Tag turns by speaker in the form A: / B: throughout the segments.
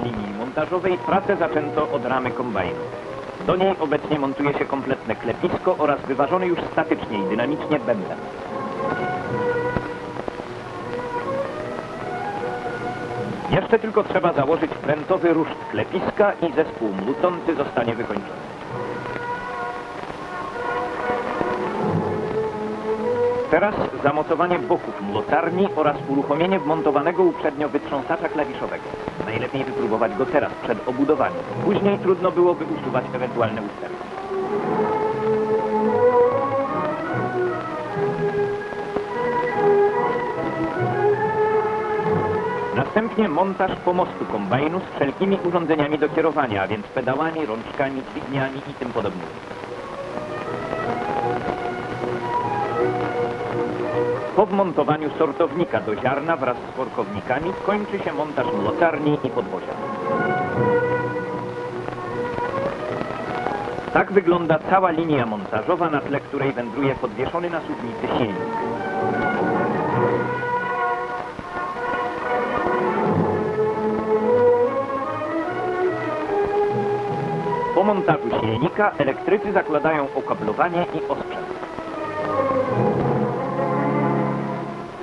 A: linii montażowej pracę zaczęto od ramy kombajnu. Do niej obecnie montuje się kompletne klepisko oraz wyważony już statycznie i dynamicznie bęben. Jeszcze tylko trzeba założyć prętowy ruszt klepiska i zespół mluczący zostanie wykończony. Teraz zamocowanie boków mlotarni oraz uruchomienie wmontowanego uprzednio wytrząsacza klawiszowego. Najlepiej wypróbować go teraz, przed obudowaniem. Później trudno byłoby usuwać ewentualne ustępy. Następnie montaż pomostu kombajnu z wszelkimi urządzeniami do kierowania, a więc pedałami, rączkami, dźwigniami i tym podobnymi. Po wmontowaniu sortownika do ziarna wraz z workownikami kończy się montaż mlotarni i podwozia. Tak wygląda cała linia montażowa, na tle której wędruje podwieszony na suwnicy silnik. Po montażu silnika elektrycy zakładają okablowanie i osprzęt.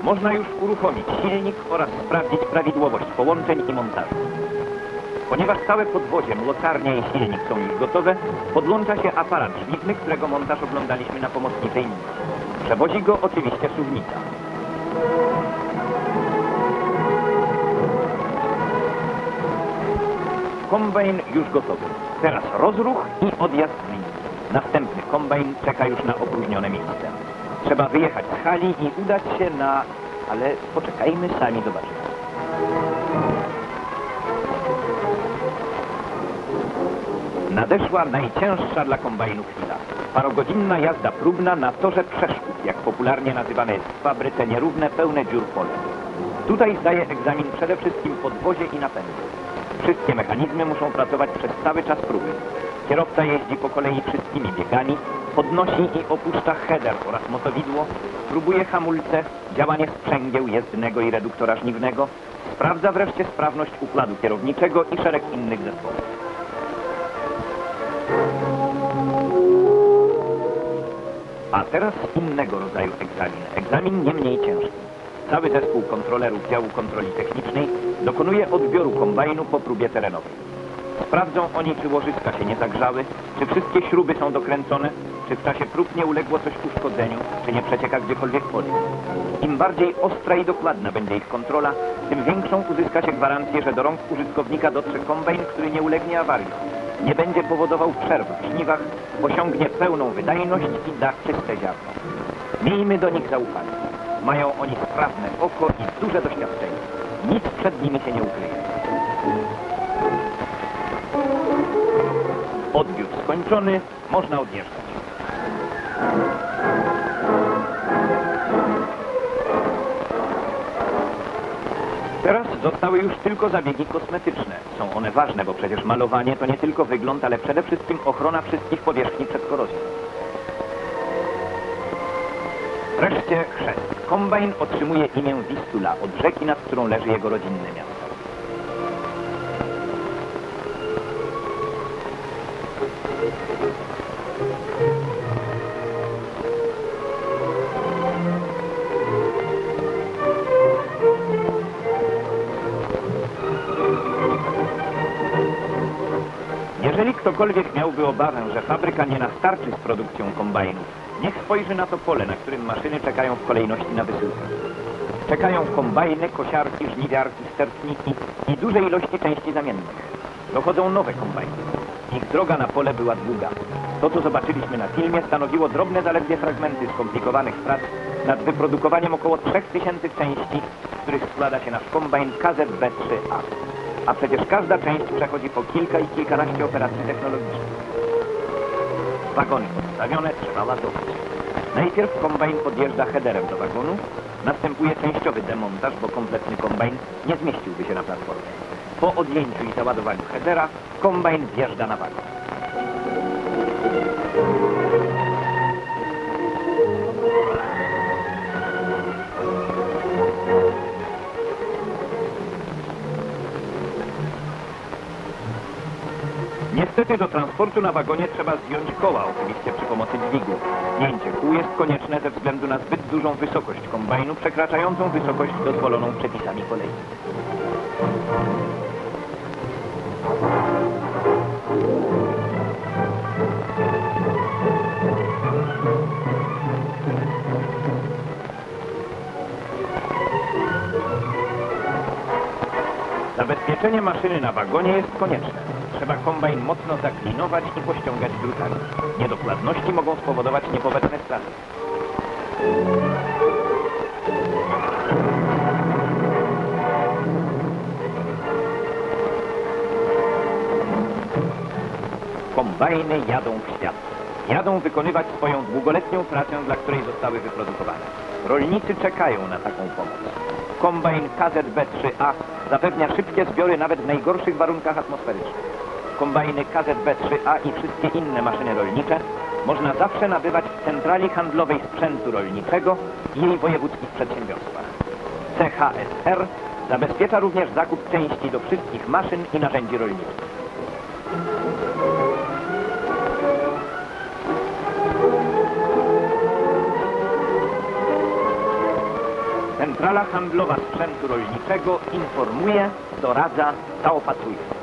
A: Można już uruchomić silnik oraz sprawdzić prawidłowość połączeń i montażu. Ponieważ całe podwozie, mlotarnia i silnik są już gotowe, podłącza się aparat dźwigny, którego montaż oglądaliśmy na pomocniczej linii. Przewozi go oczywiście suwnica. Kombajn już gotowy. Teraz rozruch i odjazd z linii. Następny kombajn czeka już na opróżnione miejsce. Trzeba wyjechać z hali i udać się na... Ale poczekajmy, sami zobaczymy. Nadeszła najcięższa dla kombajnu chwila. Parogodzinna jazda próbna na torze przeszkód, jak popularnie nazywane jest w fabryce nierówne, pełne dziur pole. Tutaj zdaje egzamin przede wszystkim podwozie i napędy. Wszystkie mechanizmy muszą pracować przez cały czas próby. Kierowca jeździ po kolei wszystkimi biegami, podnosi i opuszcza header oraz motowidło, próbuje hamulce, działanie sprzęgieł jezdnego i reduktora żniwnego, sprawdza wreszcie sprawność układu kierowniczego i szereg innych zespołów. A teraz innego rodzaju egzamin. Egzamin nie mniej ciężki. Cały zespół kontrolerów działu kontroli technicznej dokonuje odbioru kombajnu po próbie terenowej. Sprawdzą oni, czy łożyska się nie zagrzały, czy wszystkie śruby są dokręcone, czy w czasie prób nie uległo coś uszkodzeniu, czy nie przecieka gdziekolwiek olej. Im bardziej ostra i dokładna będzie ich kontrola, tym większą uzyska się gwarancję, że do rąk użytkownika dotrze kombajn, który nie ulegnie awarii, nie będzie powodował przerw w żniwach, osiągnie pełną wydajność i da czyste ziarno. Miejmy do nich zaufanie. Mają oni sprawne oko i duże doświadczenie. Nic przed nimi się nie ukryje. Odbiór skończony, można odjeżdżać. Teraz zostały już tylko zabiegi kosmetyczne. Są one ważne, bo przecież malowanie to nie tylko wygląd, ale przede wszystkim ochrona wszystkich powierzchni przed korozją. Wreszcie chrzest. Kombajn otrzymuje imię Wistula od rzeki, nad którą leży jego rodzinne miasto. Ktokolwiek miałby obawę, że fabryka nie nastarczy z produkcją kombajnów, niech spojrzy na to pole, na którym maszyny czekają w kolejności na wysyłkę. Czekają kombajny, kosiarki, żniwiarki, stertniki i duże ilości części zamiennych. Dochodzą nowe kombajny. Ich droga na pole była długa. To, co zobaczyliśmy na filmie, stanowiło drobne zaledwie fragmenty skomplikowanych prac nad wyprodukowaniem około 3000 części, z których składa się nasz kombajn KZB-3A. A przecież każda część przechodzi po kilka i kilkanaście operacji technologicznych. Wagony podstawione trzeba ładować. Najpierw kombajn podjeżdża headerem do wagonu, następuje częściowy demontaż, bo kompletny kombajn nie zmieściłby się na platformie. Po odjęciu i załadowaniu headera kombajn wjeżdża na wagon. Niestety do transportu na wagonie trzeba zdjąć koła, oczywiście przy pomocy dźwigu. Zdjęcie kół jest konieczne ze względu na zbyt dużą wysokość kombajnu, przekraczającą wysokość dozwoloną przepisami kolei. Zabezpieczenie maszyny na wagonie jest konieczne. Trzeba kombajn mocno zaklinować i pościągać drutami. Niedokładności mogą spowodować niepowetne straty. Kombajny jadą w świat. Jadą wykonywać swoją długoletnią pracę, dla której zostały wyprodukowane. Rolnicy czekają na taką pomoc. Kombajn KZB-3A zapewnia szybkie zbiory nawet w najgorszych warunkach atmosferycznych. Kombajny KZB-3A i wszystkie inne maszyny rolnicze można zawsze nabywać w centrali handlowej sprzętu rolniczego i jej wojewódzkich przedsiębiorstwach. CHSR zabezpiecza również zakup części do wszystkich maszyn i narzędzi rolniczych. Centrala Handlowa Sprzętu Rolniczego informuje, doradza, zaopatruje.